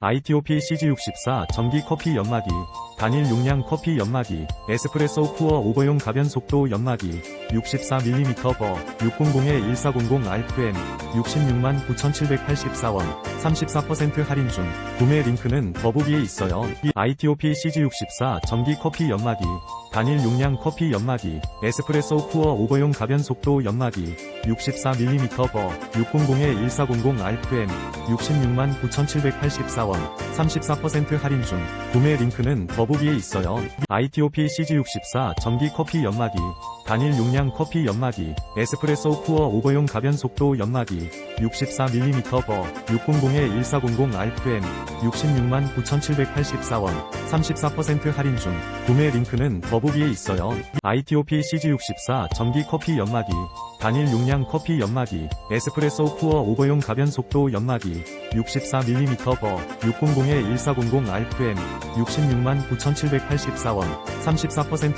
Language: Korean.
ITOP CG64 전기 커피 연마기, 단일 용량 커피 연마기, 에스프레소 쿠어 오버용 가변 속도 연마기, 64mm 버, 600-1400 RPM, 66만 9,784원, 34% 할인 중, 구매 링크는 더보기에 있어요. 이 ITOP CG64 전기 커피 연마기, 단일 용량 커피 연마기, 에스프레소 쿠어 오버용 가변 속도 연마기, 64mm 버, 600-1400 RPM, 66만 9,784원, 34% 할인 중, 구매 링크는 더보기에 있어요. ITOP CG64 전기 커피 연마기, 단일 용량 커피 연마기, 에스프레소 쿠어 오버용 가변 속도 연마기, 64mm 버, 600-1400 RPM, 66만 9,784원, 34% 할인 중, 구매 링크는 더보기에 있어요. ITOP CG64 전기 커피 연마기, 단일 용량 커피 연마기, 에스프레소 쿠어 오버용 가변 속도 연마기, 64mm 버, 600-1400 RPM, 66만 9,784원, 34%